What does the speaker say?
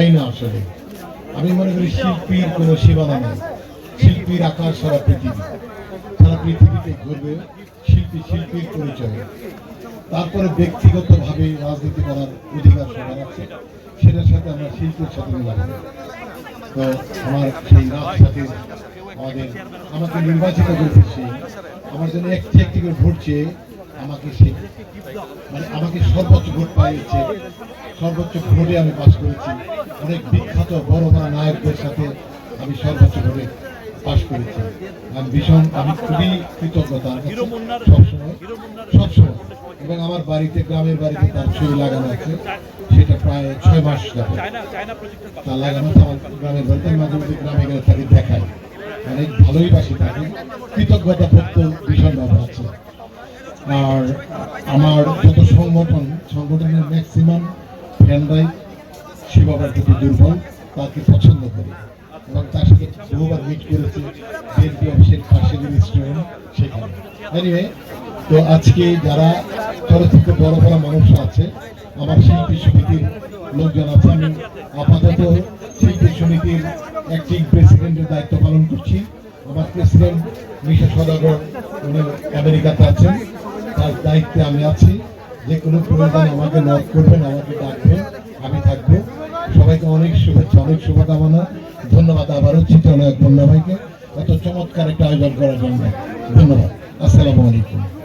চাই না আসলে। আমি মনে করি শিল্পীর কোনো সীমানা নেই। শিল্পীর আকার সারা পৃথিবী। সারা পৃথিবীতে ঘুরবে শিল্পী শিল্পীর পরিচয়। তারপরে ব্যক্তিগতভাবে রাজনীতি করার অধিকার সবার আছে। সেটার সাথে আমরা শিল্পের সাথে মিলাবো। তো আমার সেই রাজসাথী আমাদের, আমাকে নির্বাচিত করেছে সে, আমার জন্য একটি একটি করে ভোট চেয়ে আমাকে সে মানে আমাকে সর্বোচ্চ ভোট পাইয়েছে। সর্বোচ্চ ভোটে আমি পাস করেছি। অনেক বিখ্যাত বড় বড় নায়কদের সাথে আমি সর্বোচ্চ ভোটে পাস করেছি। আমি ভীষণ, আমি খুবই কৃতজ্ঞ তার কাছে সবসময় সবসময়। এবং আমার বাড়িতে, গ্রামের বাড়িতে তার ছবি লাগানো আছে। সেটা প্রায় ছয় মাস যাবে তা লাগানো আমার গ্রামের বাড়িতে। আমি মাঝে গ্রামে গেলে তাকে দেখাই। অনেক ভালোই বাসি তাকে কৃতজ্ঞতা প্রত্য ভীষণভাবে আছে। আর আমার যত সংগঠন, সংগঠনের ম্যাক্সিমাম ফ্যানরাই শিবাবার প্রতি দুর্বল, তাকে পছন্দ করে। এবং তার সাথে বহুবার মিট করেছে, বিএনপি অফিসের পাশে রেস্টুরেন্ট সেখানে। এনিওয়ে তো আজকে যারা চলচ্চিত্র বড় বড় মানুষ আছে, আমার শিল্পী সমিতির লোকজন আছে, আমি আপাতত শিল্পী সমিতির অ্যাক্টিং প্রেসিডেন্টের দায়িত্ব পালন করছি। আমার প্রেসিডেন্ট মিশা সদাগর, উনি আমেরিকাতে আছেন। তার দায়িত্বে আমি আছি। যে কোনো প্রয়োজন আমাকে নক করবেন, আমাকে ডাকবেন। আমি থাকব। সবাইকে অনেক শুভেচ্ছা, অনেক শুভকামনা। ধন্যবাদ আবারও চিত্রনায়ক বন্যা ভাইকে। এত চমৎকার একটা আয়োজন করার জন্য। ধন্যবাদ। আসসালামু আলাইকুম।